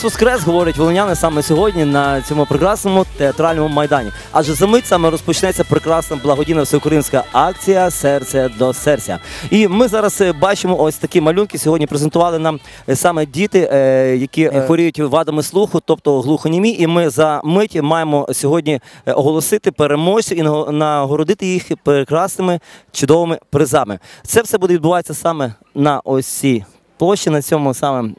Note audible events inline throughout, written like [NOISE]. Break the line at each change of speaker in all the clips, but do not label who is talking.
Христос Воскрес, говорять волиняни саме сьогодні на цьому прекрасному театральному майдані. Адже за мить саме розпочнеться прекрасна благодійна всеукраїнська акція Серце до серця. І ми зараз е, бачимо ось такі малюнки. Сьогодні презентували нам е, саме діти, е, які хворіють вадами слуху, тобто глухонімі. І ми за мить маємо сьогодні оголосити переможців і наго- нагородити їх прекрасними чудовими призами. Це все буде відбуватися саме на ось цій площі, на цьому саме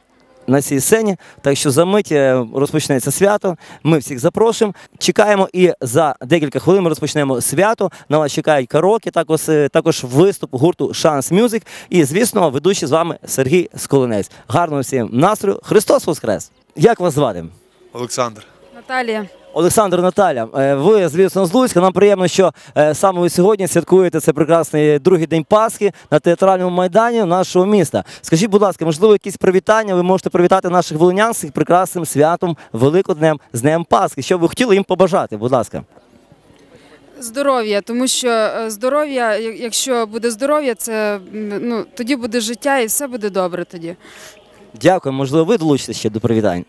на цій сцені. Так що за мить е, розпочнеться свято. Ми всіх запрошуємо. Чекаємо і за декілька хвилин ми розпочнемо свято. На вас чекають караоке, також, е, також виступ гурту Шанс Мюзик. І, звісно, ведучий з вами Сергій Сколинець. Гарного всім настрою. Христос Воскрес! Як вас звати?
Олександр.
Наталія.
Олександр Наталя, е, ви, звісно, з Луцька. Нам приємно, що е, саме ви сьогодні святкуєте цей прекрасний другий день Пасхи на театральному майдані нашого міста. Скажіть, будь ласка, можливо, якісь привітання ви можете привітати наших волинян з цим прекрасним святом Великоднем з Днем Пасхи. Що ви хотіли їм побажати? Будь ласка.
Здоров'я, тому що е, здоров'я, якщо буде здоров'я, це ну тоді буде життя і все буде добре тоді.
Дякую. Можливо, ви долучитеся ще до привітань.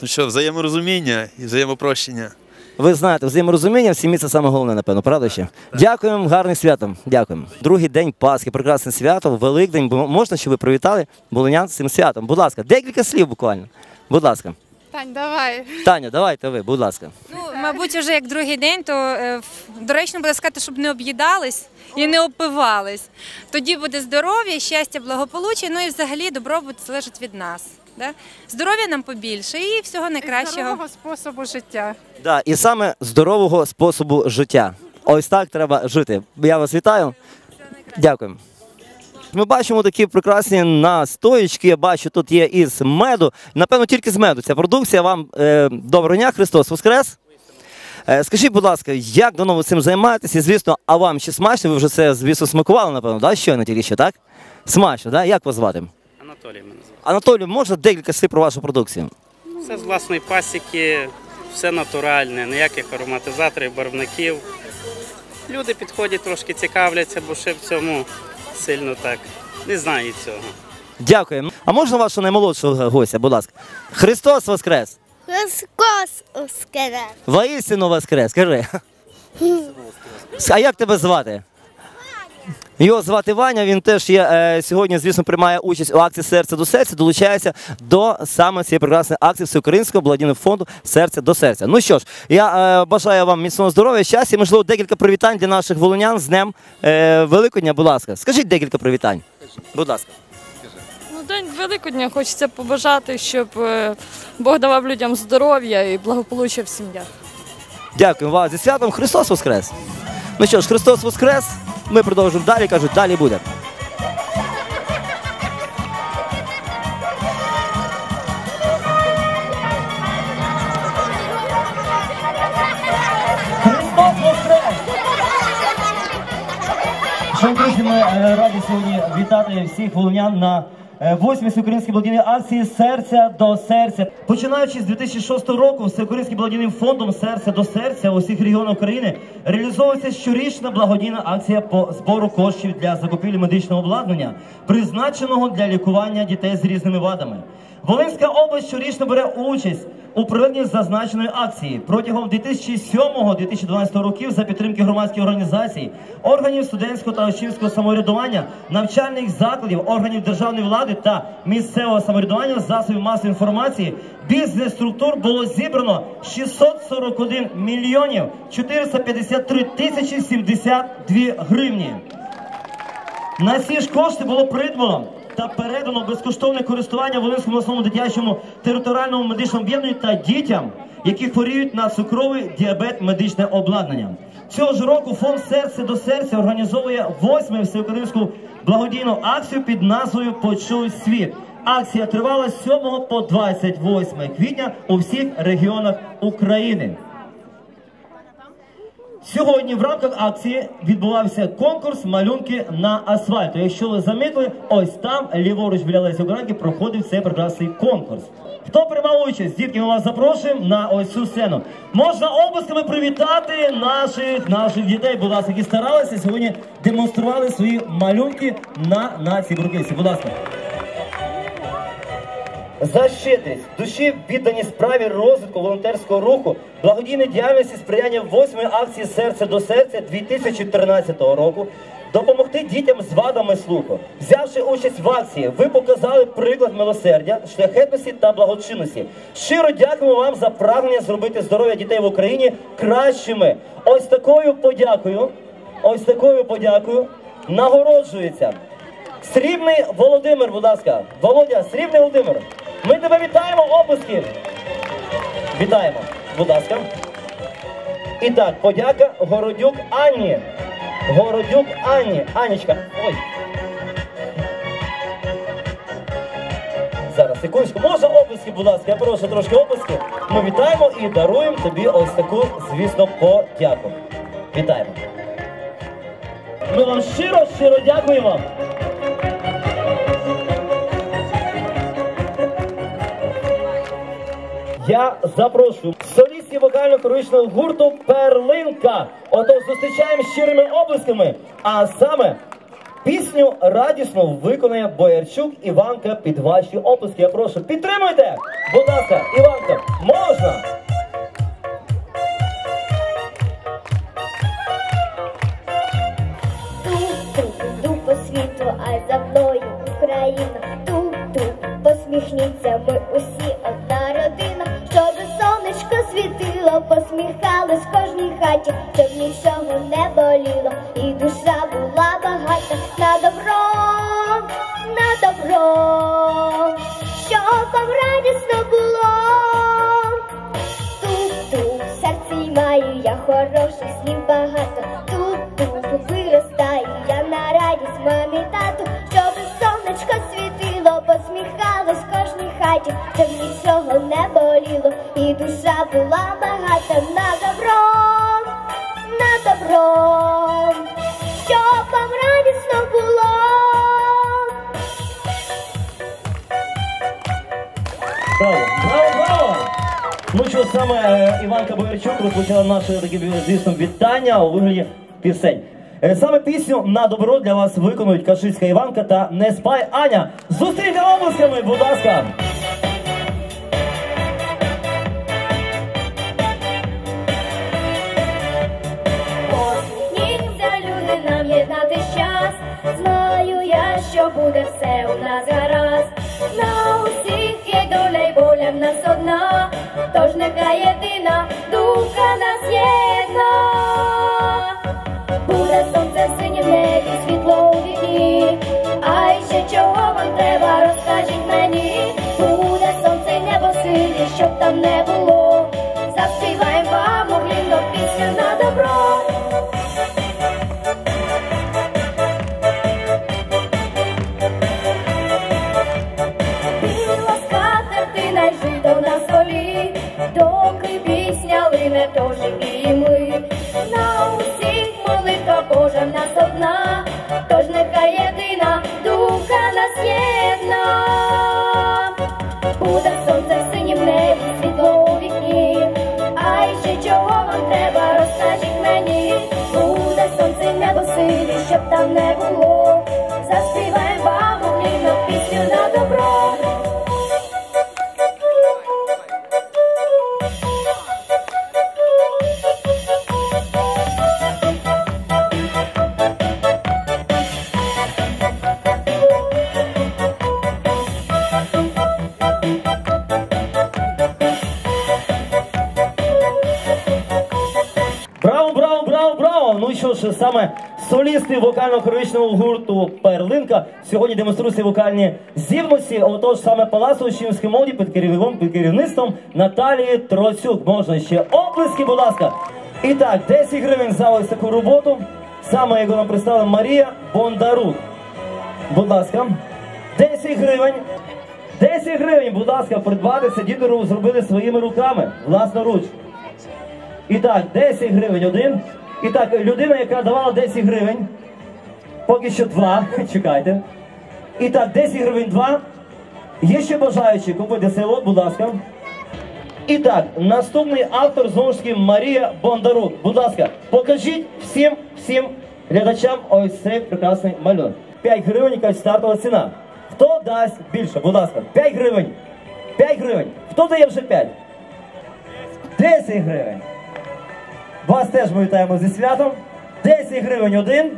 Ну що, взаєморозуміння і взаємопрощення.
Ви знаєте, взаєморозуміння в сім'ї це саме головне, напевно, правда ще? Дякуємо, гарним святом. Дякуємо. Другий день Пасхи, прекрасне свято, Великдень. Бо Можна, щоб ви привітали волинян з цим святом? Будь ласка, декілька слів буквально. Будь ласка.
Тань, давай.
Таня, давайте ви, будь ласка.
Ну, мабуть, вже як другий день, то е, доречно буде сказати, щоб не об'їдались і не опивались. Тоді буде здоров'я, щастя, благополуччя, ну і взагалі добробут залежить від нас. Да? Здоров'я нам побільше і всього найкращого.
Здорового способу життя.
Да, і саме здорового способу життя. Ось так треба жити. Я вас вітаю. Дякую. Ми бачимо такі прекрасні настоїчки. Я бачу, тут є із меду. Напевно, тільки з меду. Ця продукція. Вам е, доброго дня, Христос Воскрес. Е, скажіть, будь ласка, як давно ви цим займаєтеся? І, звісно, а вам ще смачно? Ви вже це, звісно, смакували, напевно, да? щойно тільки що, так? Смачно, да? Як вас звати?
Анатолій мене звати.
Анатолій, можна декілька слів про вашу продукцію?
Все з власної пасіки, все натуральне, ніяких ароматизаторів, барвників. Люди підходять, трошки цікавляться, бо ще в цьому сильно так не знають цього.
Дякую. А можна вашого наймолодшого гостя, будь ласка? Христос Воскрес!
Христос Воскрес!
Воістину Воскрес, скажи. [LAUGHS] А як тебе звати? Його звати Ваня, він теж є е, сьогодні, звісно, приймає участь у акції Серце до серця, долучається до саме цієї прекрасної акції Всеукраїнського благодійного фонду Серце до серця. Ну що ж, я е, бажаю вам міцного здоров'я, щастя, і, можливо, декілька привітань для наших волонян з Днем е, Великодня, будь ласка. Скажіть декілька привітань. Будь ласка.
Ну, День Великодня хочеться побажати, щоб е, Бог давав людям здоров'я і благополуччя в сім'ях.
Дякую вас зі святом Христос Воскрес. Ну що ж, Христос Воскрес. Ми продовжуємо далі. Кажуть, далі буде. Шановні друзі, ми е, раді сьогодні вітати всіх волонян на е, восьмій всеукраїнській благодійній акції Серця до серця. Починаючи з 2006 року, всеукраїнським благодійним фондом серця до серця у всіх регіонах України реалізовується щорічна благодійна акція по збору коштів для закупівлі медичного обладнання, призначеного для лікування дітей з різними вадами. Волинська область щорічно бере участь у проведенні зазначеної акції протягом 2007-2012 років за підтримки громадських організацій, органів студентського та учнівського самоврядування, навчальних закладів, органів державної влади та місцевого самоврядування, засобів масової інформації, бізнес-структур було зібрано 641 мільйонів 453 тисячі 72 гривні. На ці ж кошти було придбано та передано безкоштовне користування Волинському обласному дитячому територіальному медичному об'єднанню та дітям, які хворіють на цукровий діабет медичне обладнання. Цього ж року фонд серце до серця організовує восьму всеукраїнську благодійну акцію під назвою Почуй світ. Акція тривала з 7 по 28 квітня у всіх регіонах України. Сьогодні в рамках акції відбувався конкурс малюнки на асфальту. Якщо ви замітили, ось там ліворуч біля Лесі Українки проходив цей прекрасний конкурс. Хто приймав участь? Дітки, ми вас запрошуємо на ось цю сцену. Можна обласками привітати наших наших дітей, будь ласка, які старалися сьогодні демонстрували свої малюнки на, на цій бруківці. Будь ласка. За щедрість, душі віддані справі розвитку волонтерського руху, благодійної діяльності сприяння восьмої акції Серце до серця 2013 року. Допомогти дітям з вадами слуху. Взявши участь в акції, ви показали приклад милосердя, шляхетності та благочинності. Щиро дякуємо вам за прагнення зробити здоров'я дітей в Україні кращими. Ось такою подякою, ось такою подякою нагороджується. Срібний Володимир, будь ласка. Володя, Срібний Володимир. Ми тебе вітаємо, оплески. Вітаємо, будь ласка. І так, подяка Городюк Анні. Городюк Анні. Анічка. Ой. Зараз, секундочку. Можна оплески, будь ласка, я прошу трошки оплески. Ми вітаємо і даруємо тобі ось таку, звісно, подяку. Вітаємо. Ми вам щиро, щиро дякуємо. Я запрошую солістів вокально-хоричного гурту Перлинка. Отож, зустрічаємо щирими облисками. А саме пісню радісно виконає Боярчук Іванка під ваші оплески. Я прошу, підтримуйте! Будь ласка, Іванка, можна!
Ту-ту, по світу, а за мною Україна. Ту-ту, посміхніться, ми усі хаті, щоб нічого не боліло, і душа була багата на добро, на добро, щоб вам радісно було. Ту-ту, в серці маю я хороших слів багато. Ту-ту, виростаю я на радість мамі тату, щоб сонечко світило, посміхалось кожній хаті, щоб нічого не боліло, і душа була багата на добро,
що саме е, Іванка Боярчук розпочала наше таке, звісно, вітання у вигляді пісень. Е, Саме пісню на добро для вас виконують Кашицька Іванка та Не спай Аня. Зустрійте обласками, будь ласка!
Знаю я, що буде все у нас гаразд. На усіх тож нехай
Солісти вокально-хоричного гурту Перлинка сьогодні демонструють свої вокальні здібності. Отож, саме Палацу Учнівської молоді під керівництвом Наталії Троцюк. Можна ще оплески, будь ласка. І так, 10 гривень за ось таку роботу. Саме яку нам представила Марія Бондарук. Будь ласка, 10 гривень. 10 гривень, будь ласка, придбати діду зробили своїми руками, власноруч. І так, 10 гривень один. І так, людина, яка давала 10 гривень, Поки що два. [LAUGHS] Чекайте. І так, 10 гривень два. Є ще бажаючі купити село, будь ласка. І так, наступний автор знову ж таки Марія Бондарук. Будь ласка, покажіть всім всім глядачам ось цей прекрасний малюнок. 5 гривень, якась стартова ціна. Хто дасть більше? Будь ласка, 5 гривень.
5 гривень. Хто дає вже 5? 10 гривень. Вас теж ми вітаємо зі святом. 10 гривень один.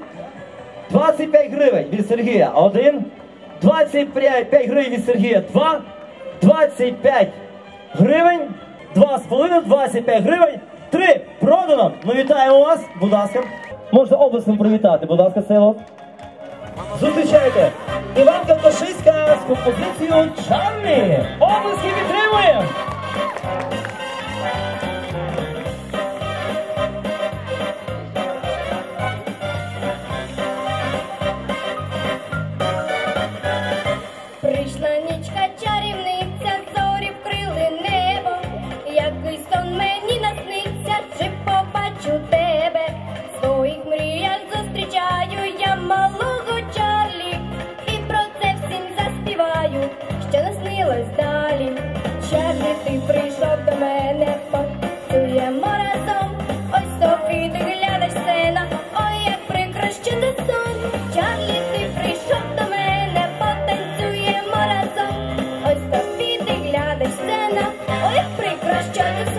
25 гривень від Сергія 1, 25 гривень від Сергія 2, 25 гривень, 2,5, 25 гривень, Три. Продано. Ми вітаємо вас, будь ласка. Можна обласним привітати, будь ласка, село. Зустрічайте Іван Катошиська з композицією Чарлі. Обласки підтримуємо!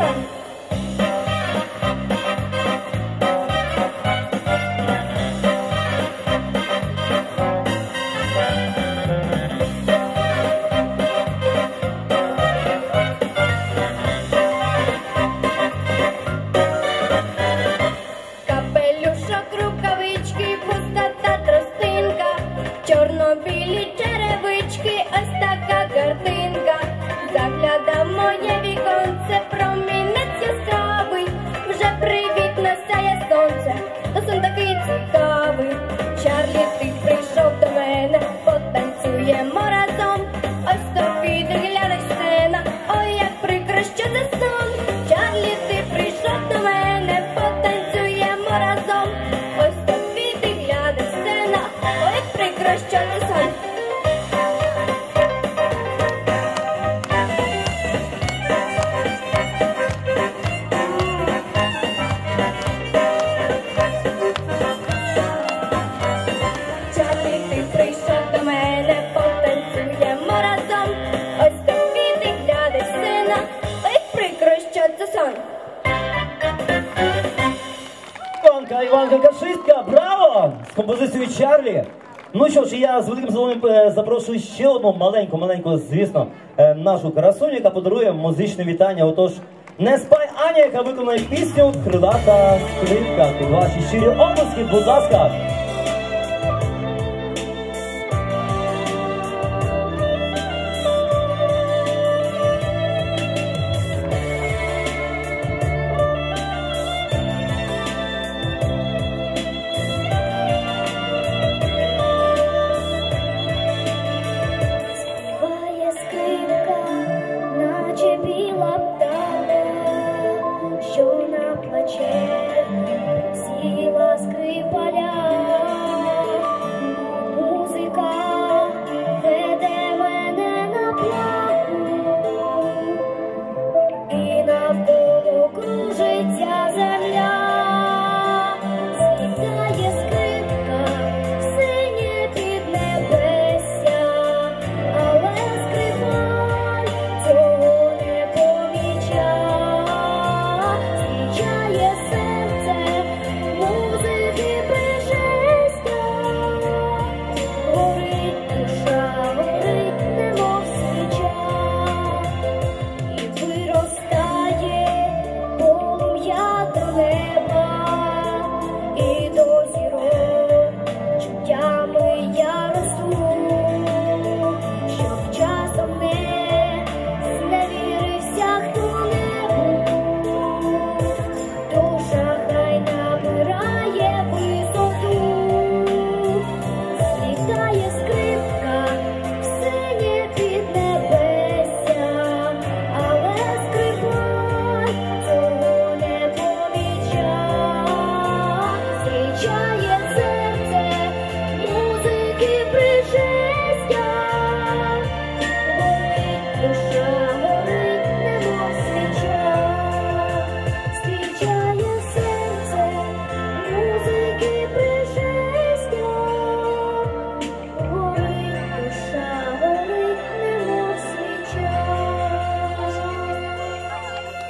Thank you. з великим задоволенням е, запрошую ще одну маленьку, маленьку, звісно, е, нашу красуню, яка подарує музичне вітання. Отож, не спай Аня, яка виконує пісню Крилата скрипка під ваші щирі обласки. Будь ласка.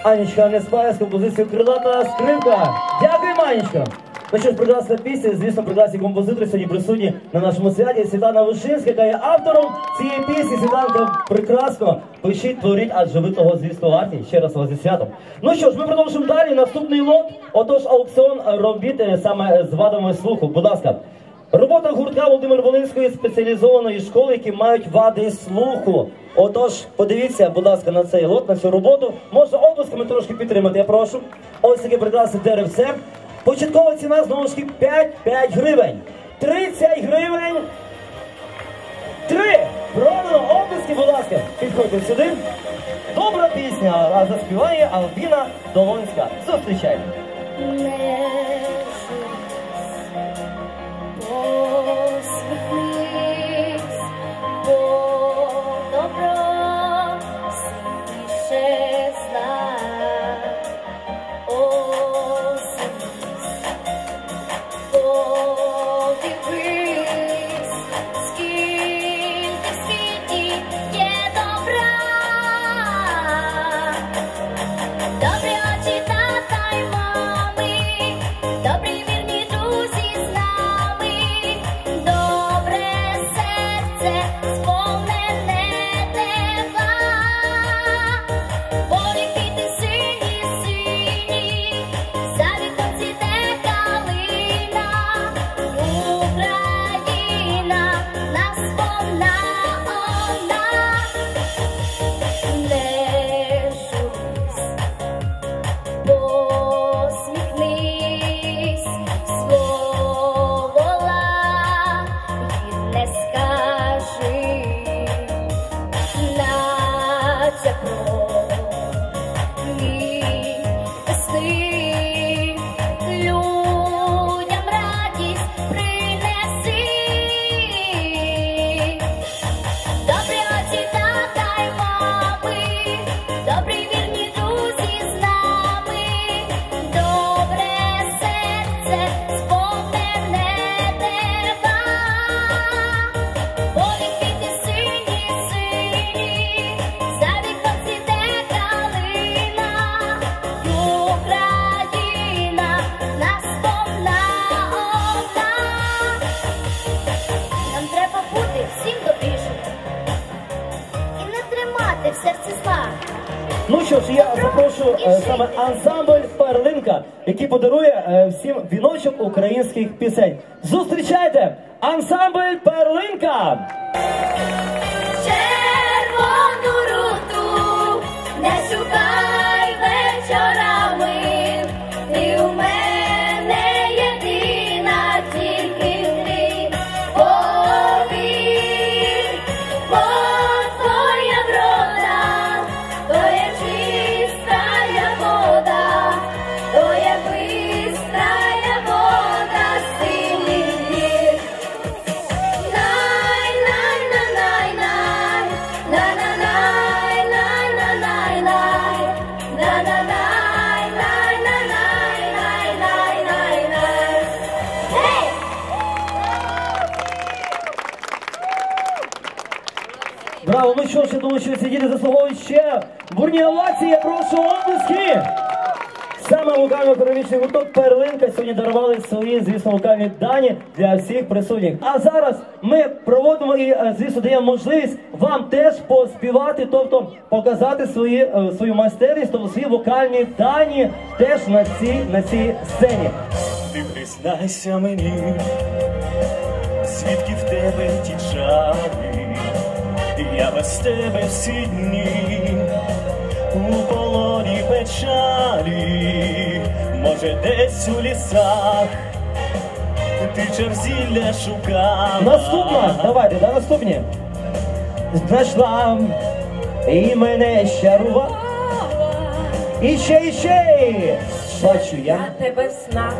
Анічка не спає з композицією крилата скрипка. Дякую, Манічка. Ну що ж, прекрасна пісня, звісно, прекрасні композитори сьогодні присутні на нашому святі. Світлана Вишинська, яка є автором цієї пісні. Світланка прекрасно пишіть, творіть, адже ви того, звісно, варті. Ще раз вас зі святом. Ну що ж, ми продовжимо далі. Наступний лот. Отож, аукціон робіт е, саме з вадами слуху. Будь ласка. Робота гуртка Володимир Волинської спеціалізованої школи, які мають вади слуху. Отож, подивіться, будь ласка, на цей лот, на цю роботу. Можна облисками трошки підтримати, я прошу. Ось таке прекрасне деревце. Початкова ціна знову ж таки 5-5 гривень. 30 гривень. Три! Продано облиски, будь ласка, підходьте сюди. Добра пісня, а заспіває Албіна Долонська. Зустрічайте.
Не посміхнись,
що ж, я запрошую е, саме ансамбль Перлинка, який подарує е, всім віночок українських пісень. Зустрічайте! Ансамбль Перлинка!
Червону руту не шукай
думаю, що ці діти заслуговують ще бурні овації. Я прошу облиски! Саме вокально-перемічний гурток Перлинка сьогодні дарували свої, звісно, вокальні дані для всіх присутніх. А зараз ми проводимо і, е, звісно, даємо можливість вам теж поспівати, тобто показати свої, е, свою майстерність, тобто свої вокальні дані теж на цій, на цій сцені.
Ти признайся мені, звідки в тебе ті чари, я без тебе всі дні у полоні печалі, може десь у лісах ти черзілля шукала.
Наступна, давайте, да, наступні. Знайшла і мене щарувала. І ще, і ще. Бачу я.
тебе в снах,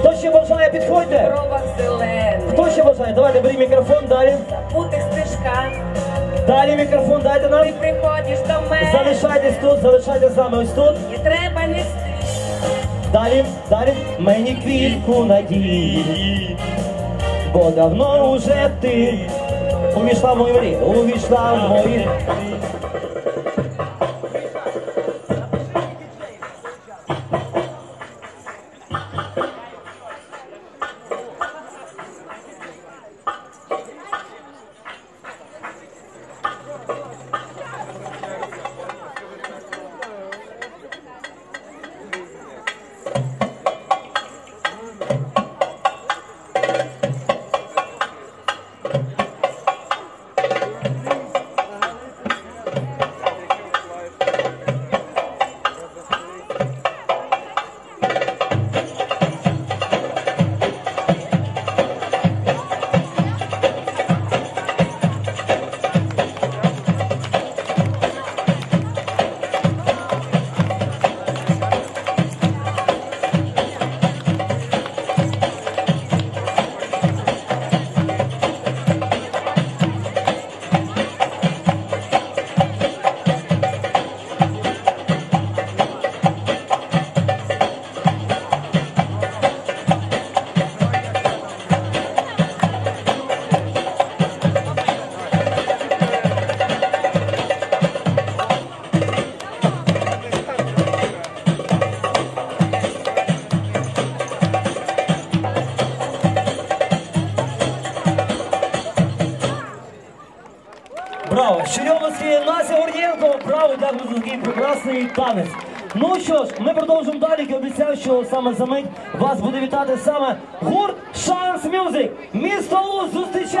Хто ще бажає, підходьте.
ровах зелених,
Хто ще бажає? Давайте беріть мікрофон далі.
путих стежках,
Далі мікрофон дайте нам.
ти приходиш до мене,
Залишайтесь тут, залишайтесь з нами ось тут.
і треба нести.
Далі, далі. Мені квітку надії. Бо давно уже ти увійшла в мої мрії, увійшла в мої. Прекрасний танець. Ну що ж, ми продовжимо далі, Я обіцяв, що саме за мить вас буде вітати саме гурт Шанс Мюзик. Місто Луз, зустріч